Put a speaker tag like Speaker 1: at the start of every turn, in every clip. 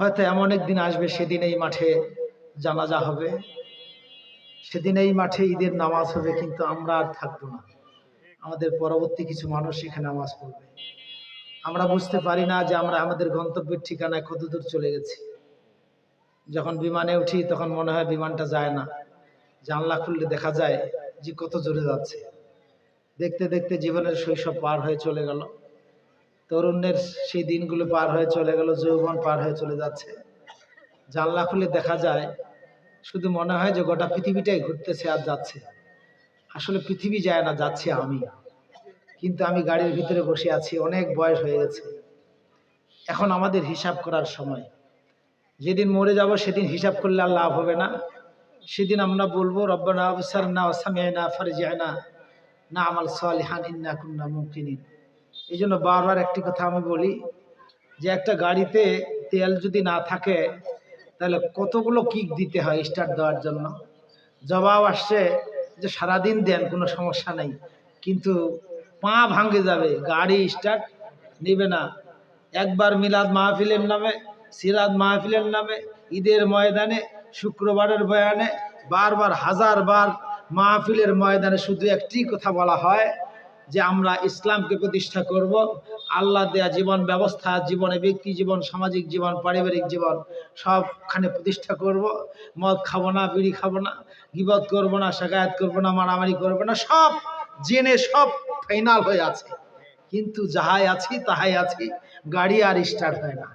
Speaker 1: হয়তো এমন একদিন আসবে, সেদিন এই মাঠে জানাজা হবে। সেদিন এই মাঠে ঈদের নামাজ হবে, কিন্তু আমরা আর থাকব না। আমাদের পরবর্তী কিছু মানুষ এখানে নামাজ পড়বে। আমরা বুঝতে পারি না যে আমরা, আমাদের গন্তব্যের ঠিকানায় কত দূর চলে গেছি। যখন বিমানে উঠি, তখন মনে হয় বিমানটা যায় না। জানলা খুললে দেখা যায় যে কত জোরে যাচ্ছে। দেখতে দেখতে জীবনের শৈশব পার হয়ে চলে গেল। তরুণের সেই দিনগুলো পার হয়ে চলে গেল, যৌবন পার হয়ে চলে যাচ্ছে। জানলা খুলে দেখা যায়, শুধু মনে হয় যে গোটা পৃথিবীটাই ঘুরতেছে আর যাচ্ছে। আসলে পৃথিবী যায় না, যাচ্ছে আমি। কিন্তু আমি গাড়ির ভিতরে বসে আছি, অনেক বয়স হয়ে গেছে। এখন আমাদের হিসাব করার সময়। যেদিন মরে যাব সেদিন হিসাব করলে আর লাভ হবে না। সেদিন আমরা বলব, রব্বানা আবসার না ওসামিয়ানা ফারজিয়ানা না আমাল সালিহান, ইন্না কুন্না মুকিনিন এই জন্য বারবার একটি কথা আমি বলি যে একটা গাড়িতে তেল যদি না থাকে, তাহলে কতগুলো কিক দিতে হয় স্টার্ট দেওয়ার জন্য? জবাব আসছে যে সারাদিন দেন, কোনো সমস্যা নেই। কিন্তু পা ভাঙে যাবে, গাড়ি স্টার্ট নেবে না। একবার মিলাদ মাহফিলের নামে সিরাদ মাহফিলের নামে, ঈদের ময়দানে, শুক্রবারের বয়ানে, বারবার হাজার বার মাহফিলের ময়দানে শুধু একটি কথা বলা হয় যে আমরা ইসলামকে প্রতিষ্ঠা করব। আল্লাহ দেয়া জীবন ব্যবস্থা, জীবনে ব্যক্তি জীবন, সামাজিক জীবন, পারিবারিক জীবন সবখানে প্রতিষ্ঠা করব। মদ খাব না, বিড়ি খাব না, গিবত করব না শেখায়ত করব না, মারামারি করব না, সব জেনে সব ফাইনাল হয়ে আছে। কিন্তু যাহাই আছি তাহাই আছি, গাড়ি আর স্টার্ট হয় না।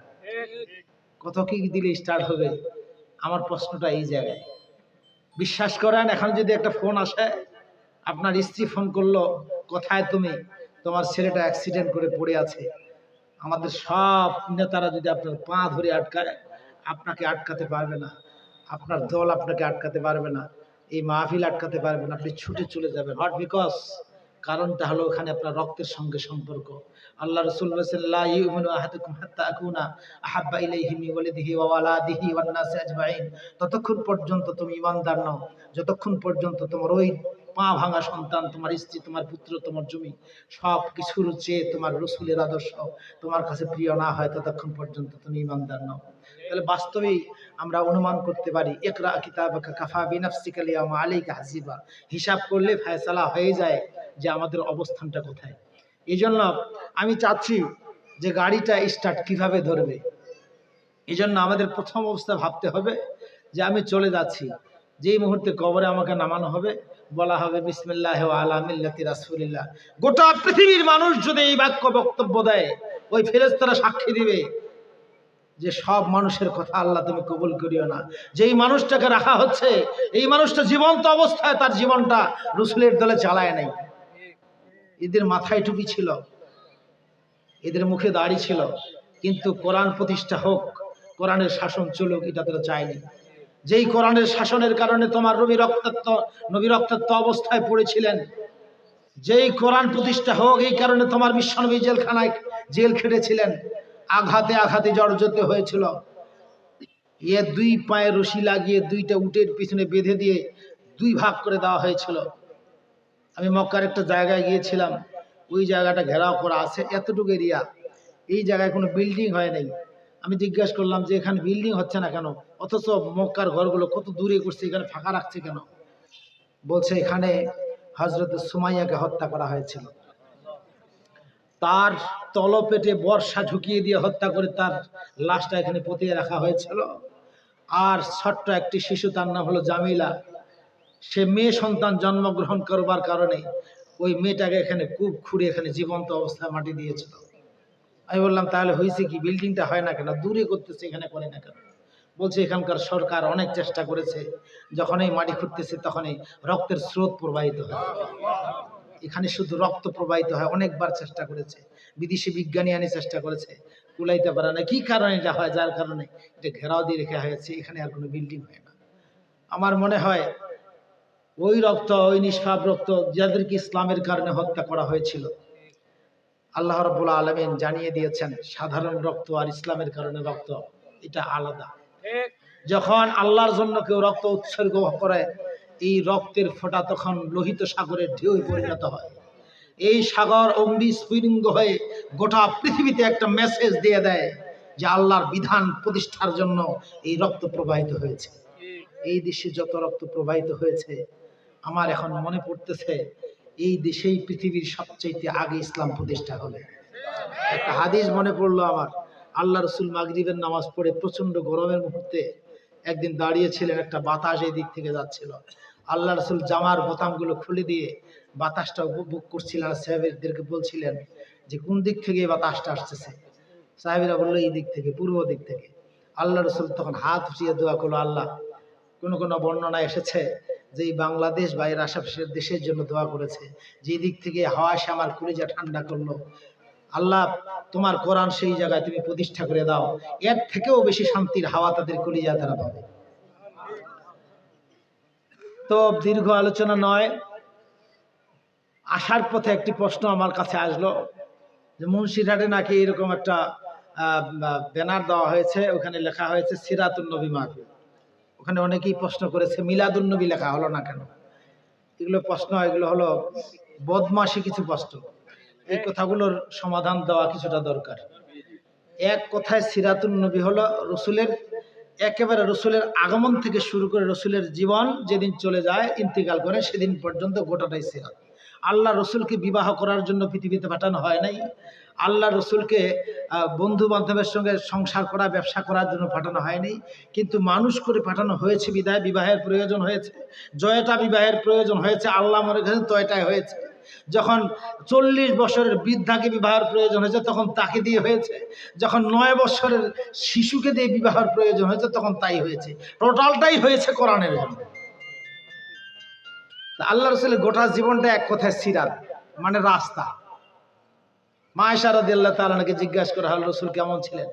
Speaker 1: কত কি দিলে স্টার্ট হবে? আমার প্রশ্নটা এই জায়গায়। বিশ্বাস করেন, এখন যদি একটা ফোন আসে, আপনার স্ত্রী ফোন করল কোথায় তুমি তোমার ছেলেটা অ্যাক্সিডেন্ট করে পড়ে আছে। আমাদের সব নেতারা যদি আপনার পা ধরে আটকায়, আপনাকে আটকাতে পারবে না। আপনার দল আপনাকে আটকাতে পারবে না। এই মাহফিল আটকাতে পারবে না। আপনি ছুটে চলে যাবেন। হট বিকজ কারণটা হলো ওখানে আপনার রক্তের সঙ্গে সম্পর্ক। আল্লাহ রসুল ততক্ষণ পর্যন্ত তুমি ইমানদার নও। যতক্ষণ পর্যন্ত তোমার ওই পা ভাঙা সন্তান, তোমার স্ত্রী, তোমার পুত্র, তোমার জমি সব কিছুর চেয়ে তোমার রসুলের আদর্শ। তোমার কাছে প্রিয় না হয় ততক্ষণ পর্যন্ত তুমি ইমানদার নও। তাহলে বাস্তবেই আমরা অনুমান করতে পারি একরা কিতাবাকা কাফা বিনাফসিকাল ইয়ামা আলাইকা হাসিবা। হিসাব করলে ফায়সালা হয়ে যায় যে আমাদের অবস্থানটা কোথায়। এই জন্য আমি চাচ্ছি যে গাড়িটা স্টার্ট কীভাবে ধরবে। এই জন্য আমাদের প্রথম অবস্থা ভাবতে হবে যে আমি চলে যাচ্ছি। যেই মুহূর্তে কবরে আমাকে নামানো হবে বলা হবে, বিসমিল্লাহ আলা মিল্লাতি রাসূলিল্লাহ। গোটা পৃথিবীর মানুষ যদি এই বাক্য বক্তব্য দেয়, ওই ফেরেশতারা সাক্ষী দিবে যে সব মানুষের কথা আল্লাহ তুমি কবুল করিও না। যেই মানুষটাকে রাখা হচ্ছে, এই মানুষটা জীবন্ত অবস্থায় তার জীবনটা রসুলের দলে চালায় নাই। এদের মাথায় টুপি ছিল, এদের মুখে দাড়ি ছিল, কিন্তু কোরআন প্রতিষ্ঠা হোক, কোরআনের শাসন চলুক, এটা তারা চায়নি। যেই কোরআনের শাসনের কারণে তোমার রবি রক্তাক্ত, নবী রক্তাক্ত অবস্থায় পড়েছিলেন, যেই কোরআন প্রতিষ্ঠা হোক, এই কারণে তোমার বিশ্বনবী জেলখানায় জেল খেটেছিলেন, আঘাতে আঘাতে জর্জরিত হয়েছিল। এ দুই পায়ে রশি লাগিয়ে দুইটা উটের পিছনে বেঁধে দিয়ে দুই ভাগ করে দেওয়া হয়েছিল। আমি মক্কার একটা জায়গায় গিয়েছিলাম, ওই জায়গাটা ঘেরাও করা আছে, এতটুকু এরিয়া। এই জায়গায় কোনো বিল্ডিং হয় নাই। আমি জিজ্ঞাসা করলাম যে এখানে বিল্ডিং হচ্ছে না কেন? অথচ মক্কার ঘরগুলো কত দূরে করছে, এখানে ফাঁকা রাখছে কেন? বলছে এখানে হজরত সুমাইয়াকে হত্যা করা হয়েছিল। তার তলপেটে বর্ষা ঢুকিয়ে দিয়ে হত্যা করে তার লাশটা এখানে পতিয়ে রাখা হয়েছিল। আর ছোট্ট একটি শিশু, তার নাম হলো জামিলা। সে মেয়ে সন্তান জন্মগ্রহণ করবার কারণে ওই মেয়েটাকে এখানে কূপ খুঁড়ে এখানে জীবন্ত অবস্থায় মাটি দিয়েছিল। আমি বললাম, তাহলে হয়েছে কি? বিল্ডিংটা হয় না কেন? দূরে করতেছে, এখানে করে না কেন? বলছে, এখানকার সরকার অনেক চেষ্টা করেছে। যখন এই মাটি খুঁড়তেছে তখনই রক্তের স্রোত প্রবাহিত হয়। এখানে শুধু রক্ত প্রবাহিত হয়, অনেকবার চেষ্টা করেছে। বিদেশি বিজ্ঞানী আনি চেষ্টা করেছে, কুলাইতে পারে না। কি কারণে এটা হয়? যার কারণে এটা ঘেরাও দিয়ে রেখে হয়েছে। এখানে আর কোনো বিল্ডিং হয় না। আমার মনে হয়, ওই রক্ত, ওই নিষ্পাপ রক্ত, যাদেরকে ইসলামের কারণে হত্যা করা হয়েছিল আল্লাহ রব্বুল আলমিন জানিয়ে দিয়েছেন সাধারণ রক্ত আর ইসলামের কারণে রক্ত এটা আলাদা। যখন আল্লাহর জন্য কেউ রক্ত উৎসর্গ করে এই রক্তের ফোঁটা তখন লোহিত সাগরের ঢেউ পরিণত হয়। এই সাগর অম্বি স্ফুলিঙ্গ হয়ে গোটা পৃথিবীতে একটা মেসেজ দিয়ে দেয় যে আল্লাহর বিধান প্রতিষ্ঠার জন্য এই রক্ত প্রবাহিত হয়েছে। এই দেশে যত রক্ত প্রবাহিত হয়েছে আমার এখন মনে পড়তেছে এই দেশেই পৃথিবীর সবচাইতে আগে ইসলাম প্রতিষ্ঠা হবে একটা হাদিস মনে পড়ল আমার। আল্লাহ রসুল মাগরিবের নামাজ পড়ে প্রচণ্ড গরমের মুহূর্তে একদিন দাঁড়িয়েছিলেন, একটা বাতাস এই দিক থেকে যাচ্ছিল। আল্লাহ রসুল জামার বোতামগুলো খুলে দিয়ে বাতাসটা উপভোগ করছিলেন আর সাহেবদেরকে বলছিলেন যে, কোন দিক থেকে বাতাসটা আসতেছে? সাহেবেরা বলল, এই দিক থেকে, পূর্ব দিক থেকে। আল্লাহ রসুল তখন হাত উঠিয়ে দোয়া করল, আল্লাহ, কোন কোনো বর্ণনা এসেছে যে বাংলাদেশ বা এর দেশের জন্য দোয়া করেছে, যে দিক থেকে হাওয়া এসে আমার কলিজা ঠান্ডা করল। আল্লাহ, তোমার কোরআন সেই জায়গায় তুমি প্রতিষ্ঠা করে দাও। এর থেকেও বেশি শান্তির হাওয়া তাদের কলিজা তারা পাবে। তো দীর্ঘ আলোচনা নয়। আসার পথে একটি প্রশ্ন আমার কাছে আসলো, যে মুন্সিরহাটে নাকি এরকম একটা ব্যানার দেওয়া হয়েছে, ওখানে লেখা হয়েছে সিরাতুল নবী মাহফিল। ওখানে অনেকেই প্রশ্ন করেছে মিলাদুল নবী লেখা হলো না কেন? এগুলো প্রশ্ন, এগুলো হলো বদমাসি কিছু প্রশ্ন। এই কথাগুলোর সমাধান দেওয়া কিছুটা দরকার। এক কথায় সিরাতুল নবী হলো রসুলের, একেবারে রসুলের আগমন থেকে শুরু করে রসুলের জীবন, যেদিন চলে যায়, ইন্তিকাল করে, সেদিন পর্যন্ত গোটাটাই সিরাত। আল্লাহ রসুলকে বিবাহ করার জন্য পৃথিবীতে পাঠানো হয় নাই। আল্লাহ রসুলকে বন্ধু বান্ধবের সঙ্গে সংসার করা, ব্যবসা করার জন্য পাঠানো হয়নি কিন্তু মানুষ করে পাঠানো হয়েছে বিদায়, বিবাহের প্রয়োজন হয়েছে। জয়টা বিবাহের প্রয়োজন হয়েছে, আল্লাহ মনে করেন তয়টাই হয়েছে। যখন চল্লিশ বছরের বৃদ্ধাকে বিবাহের প্রয়োজন হয়েছে, তখন তাকে দিয়ে হয়েছে। যখন নয় বছরের শিশুকে দিয়ে বিবাহের প্রয়োজন হয়েছে, তখন তাই হয়েছে। টোটালটাই হয়েছে কোরআনের জন্য। আল্লাহ রসুলের গোটা জীবনটা এক কথায় সিরাত মানে রাস্তা। মা ইশারদিল্লাহ তালাকে জিজ্ঞাসা করা হল রসুল কেমন ছিলেন?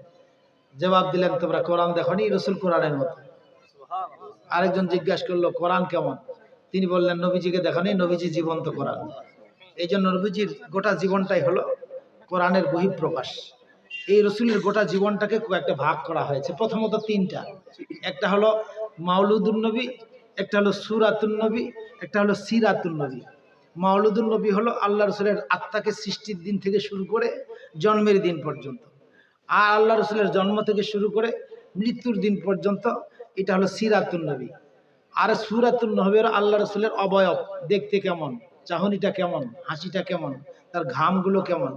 Speaker 1: জবাব দিলেন তোমরা কোরআন দেখনি? রসুল কোরআনের মতো। আরেকজন জিজ্ঞাসা করল কোরআন কেমন? তিনি বললেন নবীজিকে দেখনি নবীজি জীবন্ত কোরআন। এই জন্য নবীজির গোটা জীবনটাই হলো কোরআনের বহিঃপ্রকাশ। এই রসুলের গোটা জীবনটাকে কয়েকটা ভাগ করা হয়েছে। প্রথমত তিনটা। একটা হলো মাউলুদুল নবী একটা হলো সুরাতুল নবী, একটা হলো সিরাতুল নবী। মাউলুদুল নবী হলো আল্লাহ রসুলের আত্মাকে সৃষ্টির দিন থেকে শুরু করে জন্মের দিন পর্যন্ত। আর আল্লাহ রসুলের জন্ম থেকে শুরু করে মৃত্যুর দিন পর্যন্ত এটা হলো সিরাতুল নবী। আর সুরাতুল নবী হলো আল্লাহ রসুলের অবয়ব, দেখতে কেমন, চাহনিটা কেমন, হাসিটা কেমন, তার ঘামগুলো কেমন।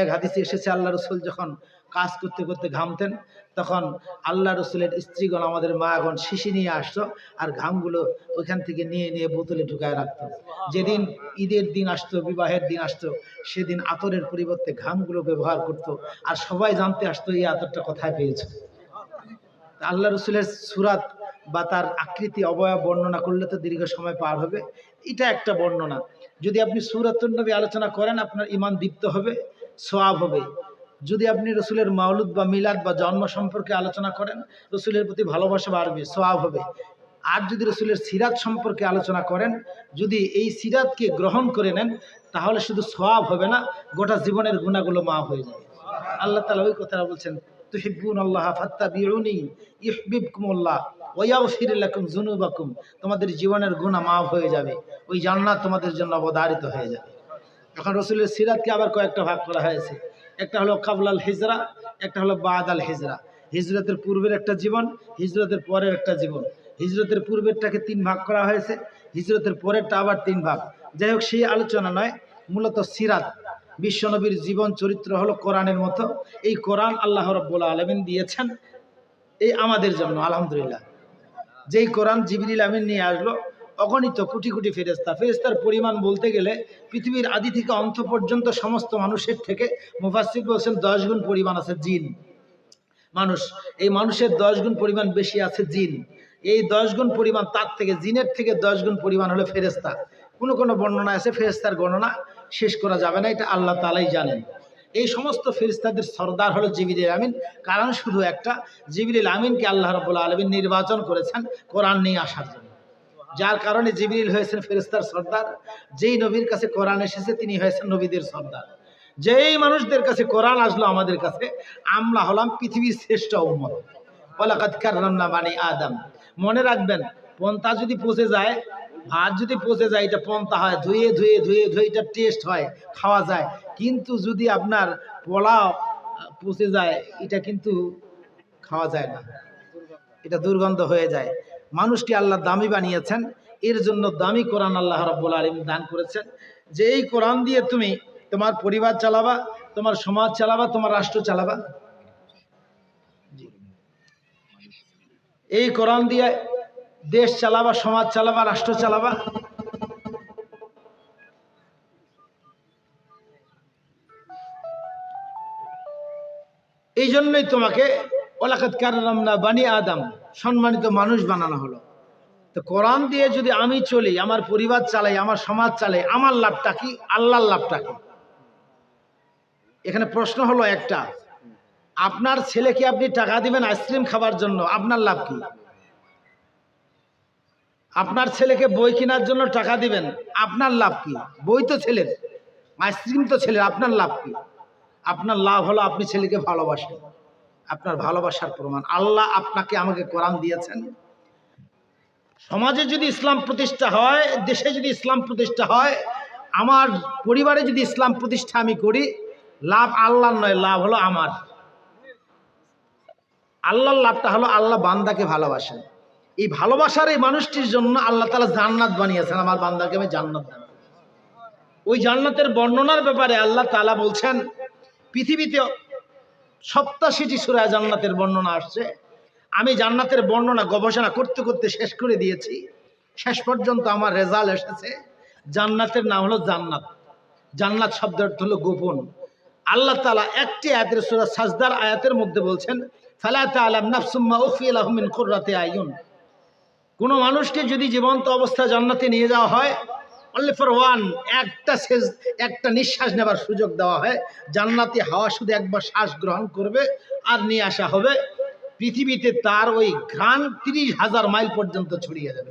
Speaker 1: এক হাদিসে এসেছে আল্লাহ রসুল যখন কাজ করতে করতে ঘামতেন। তখন আল্লাহ রসুলের স্ত্রীগণ আমাদের মাগণ শিশি নিয়ে আসতো আর ঘামগুলো ওইখান থেকে নিয়ে নিয়ে বোতলে ঢুকায় রাখতো। যেদিন ঈদের দিন আসতো বিবাহের দিন আসতো সেদিন আতরের পরিবর্তে ঘামগুলো ব্যবহার করত আর সবাই জানতে আসতো এই আতরটা কোথায় পেয়েছে? আল্লাহ রসুলের সুরাত বা তার আকৃতি অবয়ব বর্ণনা করলে তো দীর্ঘ সময় পার হবে। এটা একটা বর্ণনা। যদি আপনি সুরাতুল নবী আলোচনা করেন আপনার ইমান দীপ্ত হবে সোয়াব হবে। যদি আপনি রসুলের মাউলুদ বা মিলাদ বা জন্ম সম্পর্কে আলোচনা করেন, রসুলের প্রতি ভালোবাসা বাড়বে সোয়াব হবে। আর যদি রসুলের সিরাত সম্পর্কে আলোচনা করেন, যদি এই সিরাতকে গ্রহণ করে নেন, তাহলে শুধু সোয়াব হবে না, গোটা জীবনের গুণাগুলো মাফ হয়ে যাবে। আল্লাহ তালা ওই কথাটা বলছেন তুহিবুন আল্লাহ ফাত্তা বিউনি ইহবিবকুমুল্লাহ ওয়াগফির লাকুম যুনুবাকুম। তোমাদের জীবনের গুনাহ মাফ হয়ে যাবে, ওই জান্নাত তোমাদের জন্য অবধারিত হয়ে যাবে। এখন রসুলের সিরাতকে আবার কয়েকটা ভাগ করা হয়েছে। একটা হলো কাবলাল হিজরা একটা হলো বাদ আল হিজরা হিজরতের পূর্বের একটা জীবন, হিজরতের পরের একটা জীবন। হিজরতের পূর্বেরটাকে তিন ভাগ করা হয়েছে, হিজরতের পরেরটা আবার তিন ভাগ। যাই হোক সেই আলোচনা নয়, মূলত সিরাত। বিশ্বনবীর জীবন চরিত্র হলো কোরআনের মতো। এই কোরআন আল্লাহ রব্বুল আলমিন দিয়েছেন, এই আমাদের জন্য, আলহামদুলিল্লাহ। যেই কোরআন জিবরিল আমিন নিয়ে আসলো অগণিত কোটি কোটি ফেরেস্তা ফেরেস্তার পরিমাণ বলতে গেলে পৃথিবীর আদি থেকে অন্ত পর্যন্ত সমস্ত মানুষের থেকে মুফাসিক বলছেন দশ গুণ পরিমাণ আছে জিন। মানুষ, এই মানুষের দশ গুণ পরিমাণ বেশি আছে জিন। এই দশ গুণ পরিমাণ তার থেকে, জিনের থেকে দশ গুণ পরিমাণ হলো ফেরেস্তা কোনো কোনো বর্ণনা আছে ফেরেস্তার গণনা শেষ করা যাবে না, এটা আল্লাহ তালাই জানেন। এই সমস্ত ফেরিস্তাদের সর্দার হলো জিবির আমিন। কারণ শুধু একটা জিবির আমিনকে আল্লাহ রবুল্লা আলমিন নির্বাচন করেছেন কোরআন নিয়ে আসার জন্য। যার কারণে জিবরিল হয়েছেন ফেরিস্তার সর্দার। যেই নবীর কাছে কোরআন এসেছে, তিনি হয়েছেন নবীদের সর্দার। যেই মানুষদের কাছে কোরআন আসলো আমাদের কাছে, আমরা হলাম পৃথিবীর শ্রেষ্ঠ উম্মত। ওলাকাত কাররামনা বানি আদম। মনে রাখবেন, পন্থা যদি পচে যায়, ভাত যদি পচে যায়, এটা পন্থা হয়। ধুয়ে ধুয়ে ধুয়ে ধুয়ে এটা টেস্ট হয়, খাওয়া যায়। কিন্তু যদি আপনার পোলাও পচে যায়, এটা কিন্তু খাওয়া যায় না। এটা দুর্গন্ধ হয়ে যায়। মানুষকে আল্লাহ দামি বানিয়েছেন। এর জন্য দামি কোরআন আল্লাহ রাব্বুল আলম দান করেছেন। যে এই কোরআন দিয়ে তুমি তোমার পরিবার চালাবা, তোমার সমাজ চালাবা, তোমার রাষ্ট্র চালাবা। এই কোরআন দিয়ে দেশ চালাবা, সমাজ চালাবা, রাষ্ট্র চালাবা। এই জন্যই তোমাকে ওলাকাত কারামনা বানি আদম সম্মানিত মানুষ বানানো হলো। তো কোরআন দিয়ে যদি আমি চলি, আমার পরিবার চালাই, আমার সমাজ চালাই, আমার লাভটা কি? আল্লাহর লাভটা কি? এখানে প্রশ্ন হলো একটা, আপনার ছেলেকে আপনি টাকা দিবেন আইসক্রিম খাবার জন্য, আপনার লাভ কি? আপনার ছেলেকে বই কেনার জন্য টাকা দিবেন, আপনার লাভ কি? বই তো ছেলের, আইসক্রিম তো ছেলের, আপনার লাভ কি? আপনার লাভ হলো আপনি ছেলেকে ভালোবাসেন। আপনার ভালোবাসার প্রমাণ। আল্লাহ আপনাকে আমাকে কোরআন দিয়েছেন। সমাজে যদি ইসলাম প্রতিষ্ঠা হয়, দেশে যদি ইসলাম প্রতিষ্ঠা হয়, আমার পরিবারে যদি ইসলাম প্রতিষ্ঠা আমি করি, লাভ আল্লাহর নয়, লাভ হলো আমার। আল্লাহর লাভটা হলো আল্লাহ বান্দাকে ভালোবাসেন। এই ভালোবাসার এই মানুষটির জন্য আল্লাহ তালা জান্নাত বানিয়েছেন, আমার বান্দাকে আমি জান্নাত ওই জান্নাতের বর্ণনার ব্যাপারে আল্লাহ তালা বলছেন, পৃথিবীতে সপ্তাশিটি সুরায় জান্নাতের বর্ণনা আসছে। আমি জান্নাতের বর্ণনা গবেষণা করতে করতে শেষ করে দিয়েছি। শেষ পর্যন্ত আমার রেজাল্ট এসেছে। জান্নাতের নাম হলো জান্নাত। জান্নাত শব্দের অর্থ হলো গোপন। আল্লাহ তালা একটি আয়াতের সুরা সাজদার আয়াতের মধ্যে বলছেন ফালাত আলাম নাফসুম্মা উফিল আহমিন কুর্রাতে আয়ুন কোনো মানুষকে যদি জীবন্ত অবস্থায় জান্নাতে নিয়ে যাওয়া হয় অনলি ফর ওয়ান একটা শেষ একটা নিঃশ্বাস নেবার সুযোগ দেওয়া হয়। জান্নাতি হাওয়া শুধু একবার শ্বাস গ্রহণ করবে আর নিয়ে আসা হবে। পৃথিবীতে তার ওই ঘ্রাণ তিরিশ হাজার মাইল পর্যন্ত ছড়িয়ে যাবে।